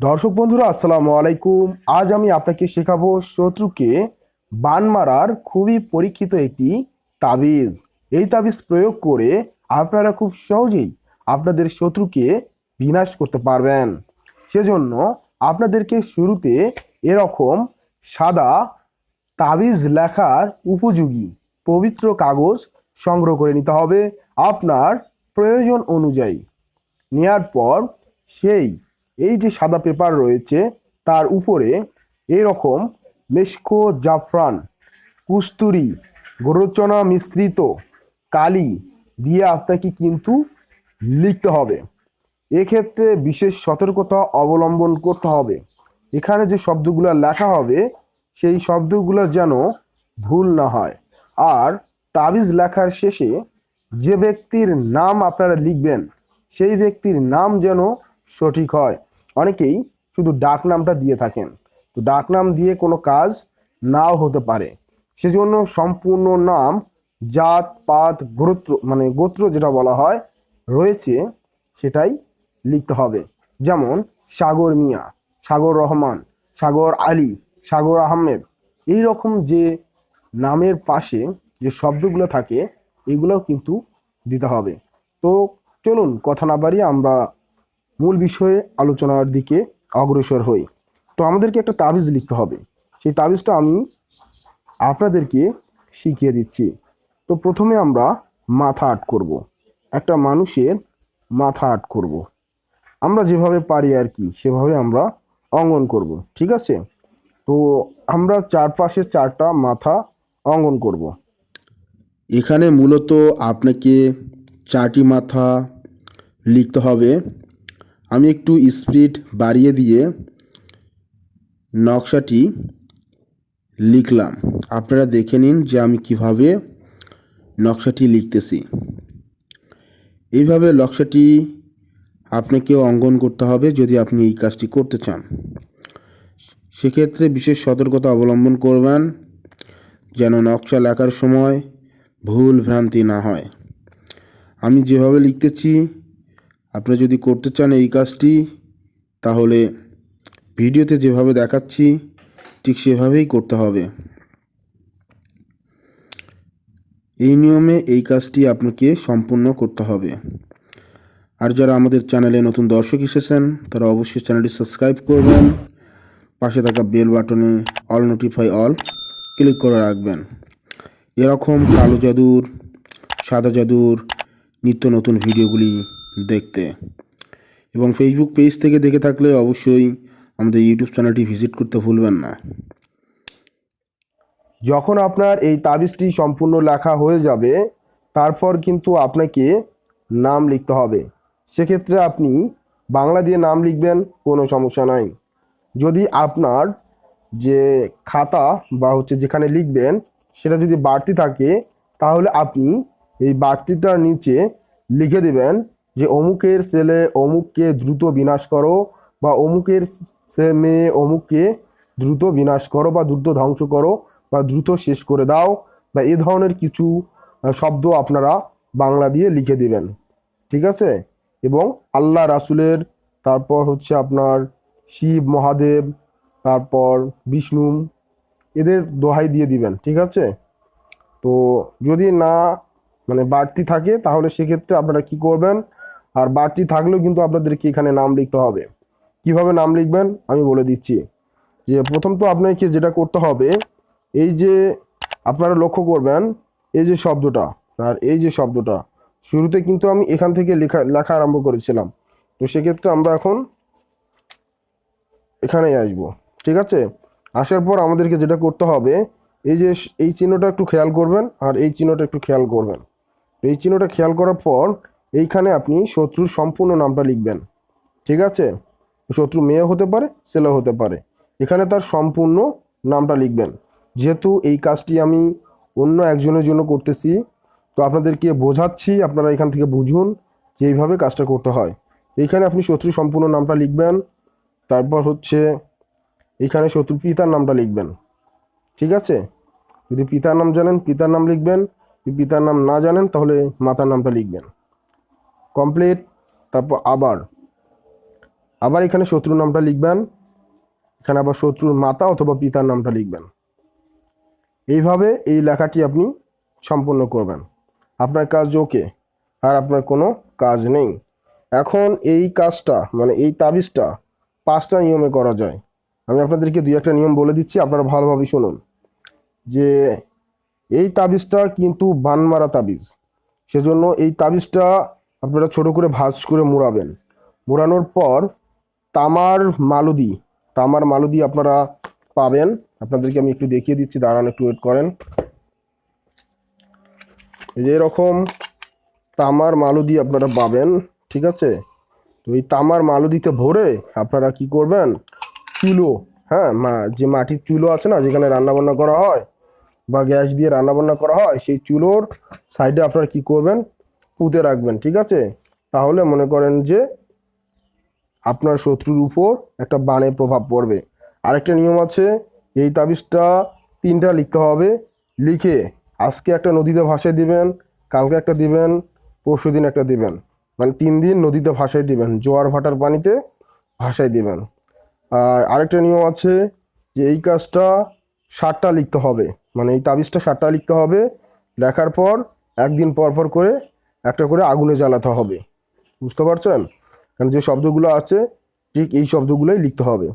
দর্শক বন্ধুরা, আসসালামু আলাইকুম। আজ আমি আপনাকে শেখাবো শত্রুকে বান মারার খুবই পরীক্ষিত একটি তাবিজ। এই তাবিজ প্রয়োগ করে আপনারা খুব সহজেই আপনাদের শত্রুকে বিনাশ করতে পারবেন। সেজন্য আপনাদেরকে শুরুতে এরকম সাদা তাবিজ লেখার উপযোগী পবিত্র কাগজ সংগ্রহ করে নিতে হবে। আপনার প্রয়োজন অনুযায়ী। নেয়ার পর সেই এই যে সাদা পেপার রয়েছে, তার উপরে এরকম মেশকো জাফরান, কুস্তুরি, গোরচনা মিশ্রিত কালি দিয়ে আপনাকে কিন্তু লিখতে হবে। এক্ষেত্রে বিশেষ সতর্কতা অবলম্বন করতে হবে। এখানে যে শব্দগুলো লেখা হবে, সেই শব্দগুলো যেন ভুল না হয়। আর তাবিজ লেখার শেষে যে ব্যক্তির নাম আপনারা লিখবেন, সেই ব্যক্তির নাম যেন সঠিক হয়। অনেকেই শুধু ডাক নামটা দিয়ে থাকেন। তো ডাক নাম দিয়ে কোনো কাজ নাও হতে পারে। সেজন্য সম্পূর্ণ নাম, জাত, পাত গোত্র মানে গোত্র যেটা বলা হয়, রয়েছে সেটাই লিখতে হবে। যেমন, সাগর মিয়া, সাগর রহমান, সাগর আলী, সাগর আহমেদ এই রকম যে নামের পাশে যে শব্দগুলো থাকে, এগুলোও কিন্তু দিতে হবে। তো চলুন, কথা না বাড়িয়ে আমরা মূল বিষয়ে আলোচনার দিকে অগ্রসর হই তো আমাদেরকে একটা তাবিজ লিখতে হবে সেই তাবিজটা আমি আপনাদেরকে শিখিয়ে দিচ্ছি তো প্রথমে আমরা মাথা আট করব। একটা মানুষের মাথা আট করব। আমরা যেভাবে পারি আর কি, সেভাবে আমরা অঙ্গন করব, ঠিক আছে তো আমরা চারপাশে চারটা মাথা অঙ্গন করব। এখানে মূলত আপনাকে চারটি মাথা লিখতে হবে আমি একটু স্পিড বাড়িয়ে দিয়ে নকশাটি লিখলাম। আপনারা দেখে নিন যে আমি কীভাবে নকশাটি লিখতেছি। এইভাবে নকশাটি আপনাকেও অঙ্কন করতে হবে যদি আপনি এই কাজটি করতে চান। সেক্ষেত্রে বিশেষ সতর্কতা অবলম্বন করবেন যেন নকশা লেখার সময় ভুল ভ্রান্তি না হয়। আমি যেভাবে লিখতেছি আপনারা যদি করতে চান এই কাজটি, তাহলে ভিডিওতে যেভাবে দেখাচ্ছি, ঠিক সেভাবেই করতে হবে। এই নিয়মে এই কাজটি আপনাকে সম্পূর্ণ করতে হবে। আর যারা আমাদের চ্যানেলে নতুন দর্শক এসেছেন, তারা অবশ্যই চ্যানেলটি সাবস্ক্রাইব করবেন, পাশে থাকা বেল বাটনে অল নোটিফাই অল ক্লিক করে রাখবেন। এরকম কালো জাদুর, সাদা জাদুর নিত্য নতুন ভিডিওগুলি দেখতে। এবং ফেসবুক পেজ থেকে দেখে থাকলে অবশ্যই আমাদের ইউটিউব চ্যানেলটি ভিজিট করতে ভুলবেন না। যখন আপনার এই তাবিজটি সম্পূর্ণ লেখা হয়ে যাবে, তারপর কিন্তু আপনাকে নাম লিখতে হবে। সেক্ষেত্রে আপনি বাংলা দিয়ে নাম লিখবেন, কোনো সমস্যা নাই। যদি আপনার যে খাতা বা হচ্ছে যেখানে লিখবেন, সেটা যদি বাড়তি থাকে, তাহলে আপনি এই বাড়তিটার নিচে লিখে দেবেন যে অমুকের ছেলে অমুককে দ্রুত বিনাশ করো বা অমুকের সে মেয়ে অমুককে দ্রুত বিনাশ করো বা দ্রুত ধ্বংস করো বা দ্রুত শেষ করে দাও বা এ ধরনের কিছু শব্দ আপনারা বাংলা দিয়ে লিখে দিবেন। ঠিক আছে? এবং আল্লাহ রাসুলের, তারপর হচ্ছে আপনার শিব, মহাদেব, তারপর বিষ্ণু, এদের দোহাই দিয়ে দিবেন। ঠিক আছে? তো যদি না মানে বাড়তি থাকে তাহলে সেক্ষেত্রে আপনারা কি করবেন? আর বাড়তি থাকলেও কিন্তু আপনাদেরকে এখানে নাম লিখতে হবে। কীভাবে নাম লিখবেন? আমি বলে দিচ্ছি। যে প্রথম তো আপনাকে যেটা করতে হবে, এই যে আপনারা লক্ষ্য করবেন, এই যে শব্দটা, আর এই যে শব্দটা, শুরুতে কিন্তু আমি এখান থেকে লেখা লেখা আরম্ভ করেছিলাম। তো সেক্ষেত্রে আমরা এখন এখানেই আসব, ঠিক আছে? আসার পর আমাদেরকে যেটা করতে হবে, এই যে এই চিহ্নটা একটু খেয়াল করবেন, আর এই চিহ্নটা একটু খেয়াল করবেন। এই চিহ্নটা খেয়াল করার পর এইখানে আপনি শত্রুর সম্পূর্ণ নামটা লিখবেন। ঠিক আছে? শত্রু মেয়ে হতে পারে, ছেলে হতে পারে। এখানে তার সম্পূর্ণ নামটা লিখবেন। যেহেতু এই কাজটি আমি অন্য একজনের জন্য করতেছি, তো আপনাদেরকে বোঝাচ্ছি, আপনারা এখান থেকে বুঝুন যে এইভাবে কাজটা করতে হয়। এইখানে আপনি শত্রুর সম্পূর্ণ নামটা লিখবেন, তারপর হচ্ছে এখানে শত্রুর পিতার নামটা লিখবেন। ঠিক আছে? যদি পিতার নাম জানেন, পিতার নাম লিখবেন পিতার নাম না জানেন, তাহলে মাতার নামটা লিখবেন। কমপ্লিট তারপর আবার। আবার এখানে শত্রুর নামটা লিখবেন। এখানে আবার শত্রুর মাতা অথবা পিতার নামটা লিখবেন। এইভাবে এই লেখাটি আপনি সম্পূর্ণ করবেন। আপনার কাজ ওকে, আর আপনার কোনো কাজ নেই। এখন এই কাজটা মানে এই তাবিজটা পাঁচটা নিয়মে করা যায়। আমি আপনাদেরকে দুই একটা নিয়ম বলে দিচ্ছি, আপনারা ভালোভাবে শুনুন। যে এই তাবিজটা কিন্তু বান মারা তাবিজ। সেজন্য এই তাবিজটা আপনারা ছোট করে ভাজ করে মোড়াবেন। মোড়ানোর পর তামার মালুদি তামার মালুদি আপনারা পাবেন। আপনাদেরকে আমি একটু দেখিয়ে দিচ্ছি, দাঁড়ান একটু ওয়েট করেন। এরকম তামার মালুদি আপনারা পাবেন, ঠিক আছে? তো এই তামার মালুদিতে ভরে আপনারা কি করবেন? চুলো হ্যাঁ মা, যে মাটির চুলো আছে না, যেখানে রান্নাবান্না করা হয় বা গ্যাস দিয়ে রান্নাবান্না করা হয়, সেই চুলোর সাইডে আপনারা কি করবেন? পুঁতে রাখবেন, ঠিক আছে? তাহলে মনে করেন যে আপনার শত্রুর উপর একটা বানের প্রভাব পড়বে। আরেকটা নিয়ম আছে, এই তাবিজটা তিনটা লিখতে হবে। লিখে আজকে একটা নদীতে ভাসায় দিবেন, কালকে একটা দিবেন, পরশু দিন একটা দিবেন। মানে তিন দিন নদীতে ভাসায় দিবেন, জোয়ার ভাটার পানিতে ভাসায় দিবেন। আর আরেকটা নিয়ম আছে যে এই কাজটা সাতটা লিখতে হবে। মানে এই তাবিজটা সাতটা লিখতে হবে, লেখার পর একদিন পর পর করে একটা করে আগুনে জ্বালাতে হবে। বুঝতে পারছেন? কারণ যে শব্দগুলো আছে, ঠিক এই শব্দগুলোই লিখতে হবে।